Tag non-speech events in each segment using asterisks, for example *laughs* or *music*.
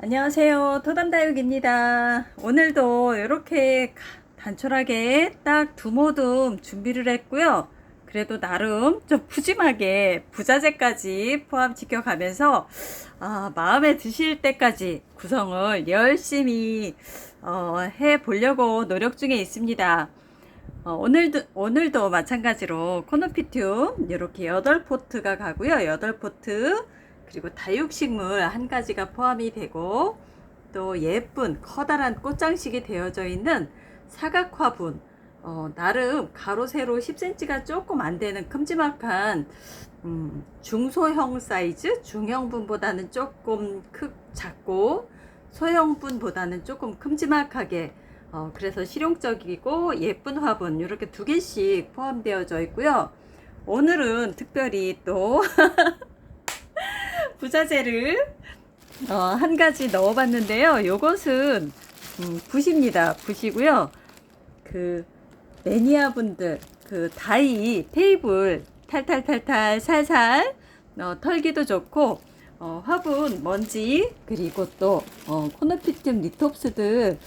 안녕하세요. 토담다육입니다. 오늘도 이렇게 단촐하게 딱 두 모듬 준비를 했고요. 그래도 나름 좀 푸짐하게 부자재까지 포함 지켜가면서 아, 마음에 드실 때까지 구성을 열심히 어, 해 보려고 노력 중에 있습니다. 어, 오늘도 오늘도 마찬가지로 코노피튬 이렇게 8포트가 가고요. 8포트 그리고 다육식물 한 가지가 포함이 되고 또 예쁜 커다란 꽃장식이 되어져 있는 사각화분 어, 나름 가로 세로 10cm가 조금 안 되는 큼지막한 음, 중소형 사이즈 중형분보다는 조금 크 작고 소형분보다는 조금 큼지막하게 어, 그래서 실용적이고 예쁜 화분 이렇게 두 개씩 포함되어져 있고요. 오늘은 특별히 또 *laughs* 부자재를 어, 한 가지 넣어봤는데요. 요것은 음, 붓입니다. 붓이고요. 그 매니아 분들 그 다이 테이블 탈탈탈탈 살살 어, 털기도 좋고 어, 화분 먼지 그리고 또 어, 코너피튬 리톱스들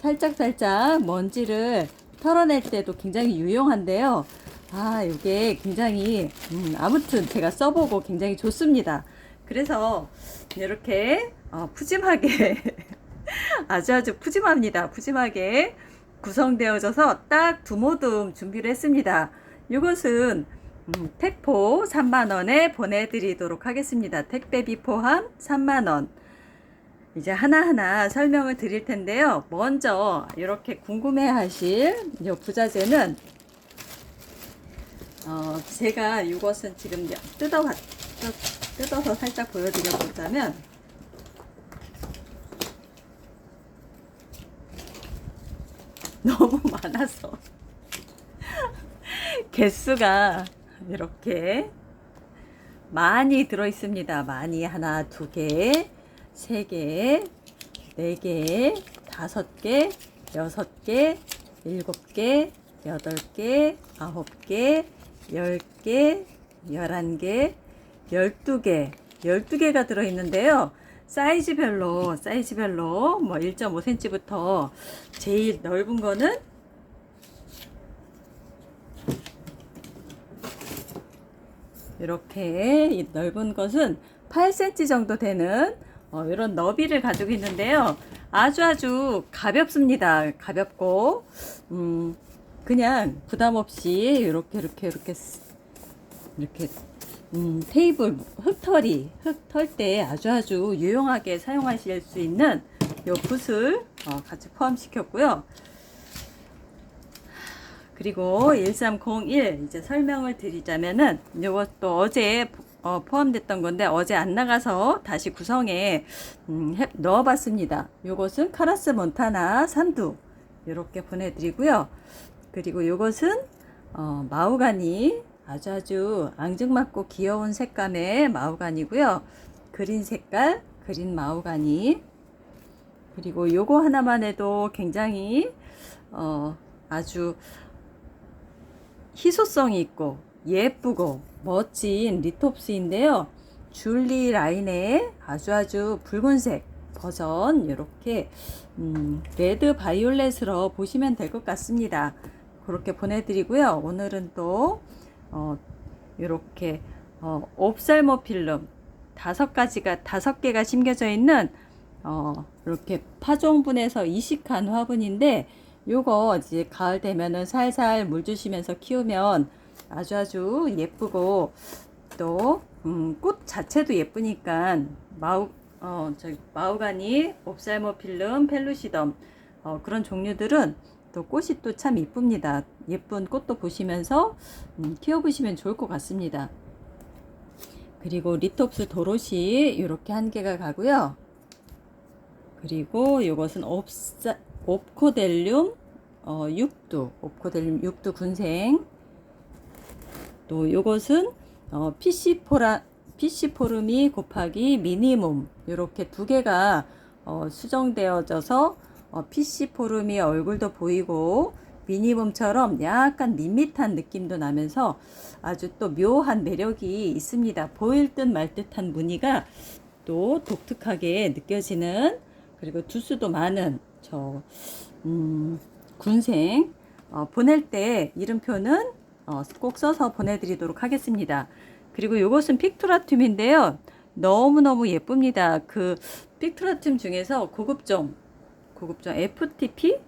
살짝 살짝 먼지를 털어낼 때도 굉장히 유용한데요. 아, 이게 굉장히 음, 아무튼 제가 써보고 굉장히 좋습니다. 그래서 이렇게 어, 푸짐하게 *laughs* 아주 아주 푸짐합니다. 푸짐하게 구성되어져서 딱 두 모듬 준비를 했습니다. 이것은 음, 택포 3만원에 보내드리도록 하겠습니다. 택배비 포함 3만원. 이제 하나하나 설명을 드릴 텐데요. 먼저 이렇게 궁금해 하실 이 부자재는 어, 제가 이것은 지금 뜯어 뜯 어서 살짝 보여드려 보자면 *laughs* 너무 많아서 *laughs* 개수가 이렇게 많이 들어 있습니다. 많이 하나, 두 개, 세 개, 네 개, 다섯 개, 여섯 개, 일곱 개, 여덟 개, 아홉 개, 열 개, 열한 개, 열두 개, 열두 개가 들어 있는데요. 사이즈별로, 사이즈별로 뭐 1.5cm부터 제일 넓은 거는 이렇게 이 넓은 것은 8cm 정도 되는 어, 이런 너비를 가지고 있는데요. 아주 아주 가볍습니다. 가볍고 음, 그냥 부담 없이 이렇게 이렇게 이렇게 쓰- 이렇게 음, 테이블 흙털이 흙털 때 아주 아주 유용하게 사용하실 수 있는 요 붓을 어, 같이 포함시켰고요. 그리고 1301 이제 설명을 드리자면은 이것도 어제 어, 포함됐던 건데 어제 안 나가서 다시 구성에 음, 해- 넣어봤습니다. 이것은 카라스 몬타나 산두 이렇게 보내드리고요. 그리고 이것은 어, 마우가니 아주 아주 앙증맞고 귀여운 색감의 마우가니고요. 그린 색깔 그린 마우가니 그리고 요거 하나만 해도 굉장히 어, 아주 희소성이 있고 예쁘고 멋진 리톱스인데요. 줄리 라인의 아주 아주 붉은색 버전 이렇게 음, 레드 바이올렛으로 보시면 될 것 같습니다. 그렇게 보내드리고요. 오늘은 또 어, 이렇게 어, 옵살모필름 다섯 가지가 다섯 개가 심겨져 있는 어, 이렇게 파종분에서 이식한 화분인데 요거 이제 가을 되면은 살살 물 주시면서 키우면 아주 아주 예쁘고 또 음, 꽃 자체도 예쁘니까 마우 어 저기 마우가니 옵살모필름 펠루시덤 어, 그런 종류들은 또 꽃이 또 참 이쁩니다. 예쁜 꽃도 보시면서 음, 키워보시면 좋을 것 같습니다. 그리고 리톱스 도롯이 이렇게 한 개가 가고요. 그리고 이것은 옵사, 옵코델륨 어, 육두, 옵코델륨 육두 군생. 또 이것은 어, 피시포라 피시포름이 곱하기 미니멈 이렇게 두 개가 어, 수정되어져서 어, 피시포름이 얼굴도 보이고 미니멈처럼 약간 밋밋한 느낌도 나면서 아주 또 묘한 매력이 있습니다. 보일 듯 말 듯한 무늬가 또 독특하게 느껴지는 그리고 두수도 많은 저 음, 군생 어, 보낼 때 이름표는 어, 꼭 써서 보내드리도록 하겠습니다. 그리고 이것은 픽토라툼인데요. 너무너무 예쁩니다. 그 픽토라툼 중에서 고급종, 고급종 FTP?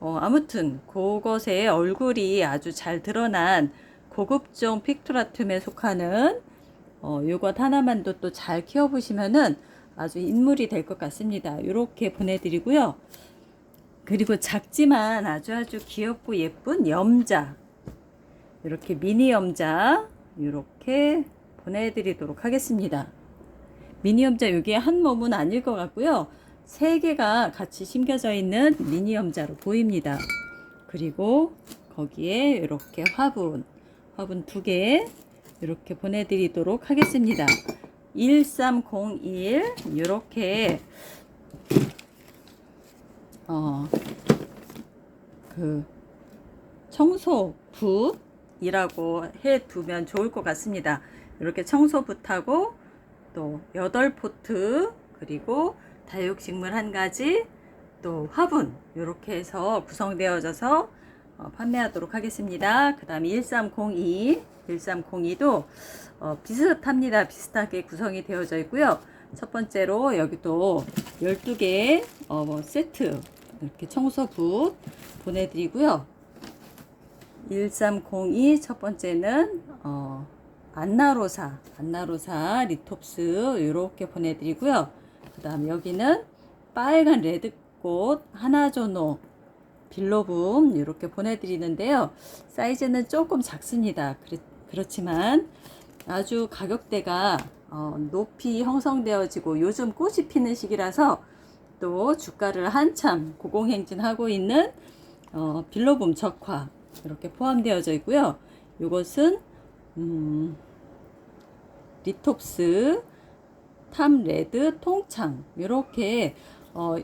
어, 아무튼 그것의 얼굴이 아주 잘 드러난 고급종 픽토라툼에 속하는 어, 요것 하나만도 또 잘 키워보시면은 아주 인물이 될 것 같습니다. 이렇게 보내드리고요. 그리고 작지만 아주 아주 귀엽고 예쁜 염자. 이렇게 미니 염자. 이렇게 보내드리도록 하겠습니다. 미니 염자 여기에 한 몸은 아닐 것 같고요. 세 개가 같이 심겨져 있는 미니 염자로 보입니다. 그리고 거기에 이렇게 화분, 화분 두 개, 이렇게 보내드리도록 하겠습니다. 1301 이렇게 어그 청소붓이라고 해 두면 좋을 것 같습니다. 이렇게 청소붓하고 또 여덟 포트 그리고 다육식물 한 가지 또 화분 이렇게 해서 구성되어져서 어, 판매하도록 하겠습니다. 그 다음에 1302 1302도 어, 비슷합니다. 비슷하게 구성이 되어져 있고요. 첫 번째로 여기도 12개 어, 뭐 세트 이렇게 청소붓 보내드리고요. 1302 첫 번째는 어, 안나로사 안나로사 리톱스 이렇게 보내드리고요. 그 다음 여기는 빨간 레드꽃 하나조노 빌로붐 이렇게 보내드리는데요. 사이즈는 조금 작습니다. 그렇, 그렇 지만 아주 가격대가 어, 높이 형성되어지고 요즘 꽃이 피는 시기라서 또 주가를 한참 고공행진하고 있는 어, 빌로붐 적화 이렇게 포함되어져 있고요. 이것은 음, 리톱스 탐레드 통창 이렇게 어,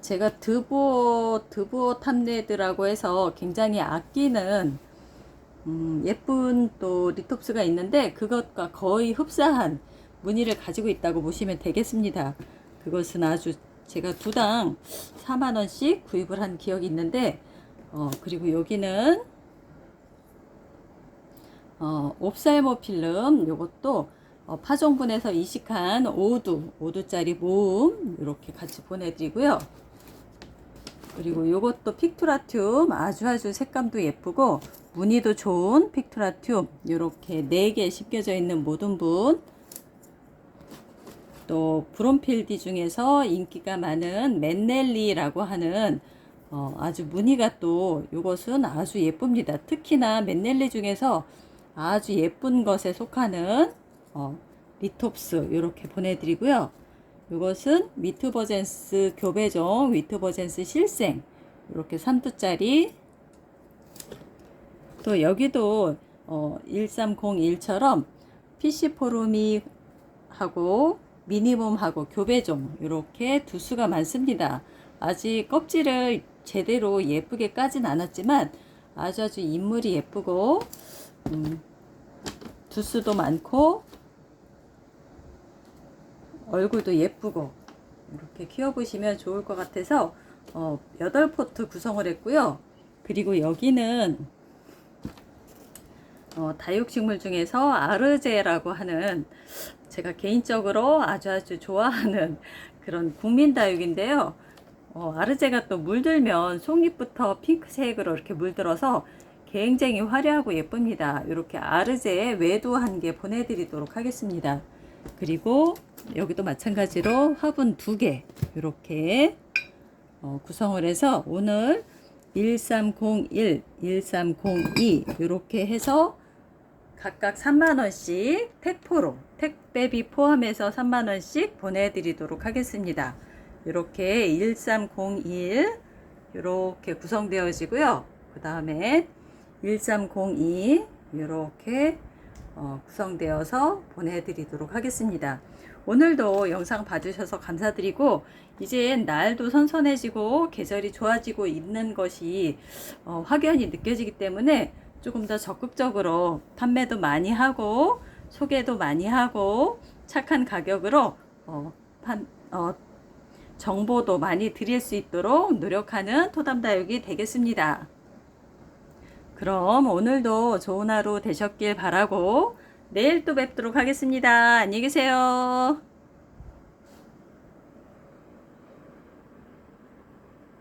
제가 드보 드보 탐레드라고 해서 굉장히 아끼는 음, 예쁜 또 리톱스가 있는데 그것과 거의 흡사한 무늬를 가지고 있다고 보시면 되겠습니다. 그것은 아주 제가 두 당 4만 원씩 구입을 한 기억이 있는데 어, 그리고 여기는 어, 옵살모 필름 요것도 어, 파종분에서 이식한 5두 5두짜리 모음 이렇게 같이 보내드리고요. 그리고 요것도 픽토라튬 아주 아주 색감도 예쁘고 무늬도 좋은 픽토라튬 이렇게 4개 씹겨져 있는 모든 분. 또 브롬필디 중에서 인기가 많은 맨넬리라고 하는 어, 아주 무늬가 또 이것은 아주 예쁩니다. 특히나 맨넬리 중에서 아주 예쁜 것에 속하는 어, 리톱스 이렇게 보내드리고요. 이것은 위트버젠스 교배종 위트버젠스 실생 이렇게 3두짜리 또 여기도 어, 1301처럼 PC 포르미 하고 미니멈하고 교배종 이렇게 두 수가 많습니다. 아직 껍질을 제대로 예쁘게 까진 않았지만 아주 아주 인물이 예쁘고 음, 두수도 많고 얼굴도 예쁘고 이렇게 키워보시면 좋을 것 같아서 어, 8포트 구성을 했고요. 그리고 여기는 어, 다육식물 중에서 아르제라고 하는 제가 개인적으로 아주 아주 좋아하는 그런 국민 다육인데요. 어, 아르제가 또 물들면 속잎부터 핑크색으로 이렇게 물들어서 굉장히 화려하고 예쁩니다. 이렇게 아르제 외도 한 개 보내드리도록 하겠습니다. 그리고 여기도 마찬가지로 화분 두 개 이렇게 어, 구성을 해서 오늘 1301, 1302 이렇게 해서 각각 3만원씩 택포로 택배비 포함해서 3만원씩 보내드리도록 하겠습니다. 이렇게 1301 이렇게 구성되어지고요. 그 다음에 1302 이렇게 어, 구성되어서 보내드리도록 하겠습니다. 오늘도 영상 봐주셔서 감사드리고 이제 날도 선선해지고 계절이 좋아지고 있는 것이 어, 확연히 느껴지기 때문에 조금 더 적극적으로 판매도 많이 하고 소개도 많이 하고 착한 가격으로 어, 판, 어, 정보도 많이 드릴 수 있도록 노력하는 토담다육이 되겠습니다. 그럼 오늘도 좋은 하루 되셨길 바라고 내일 또 뵙도록 하겠습니다. 안녕히 계세요.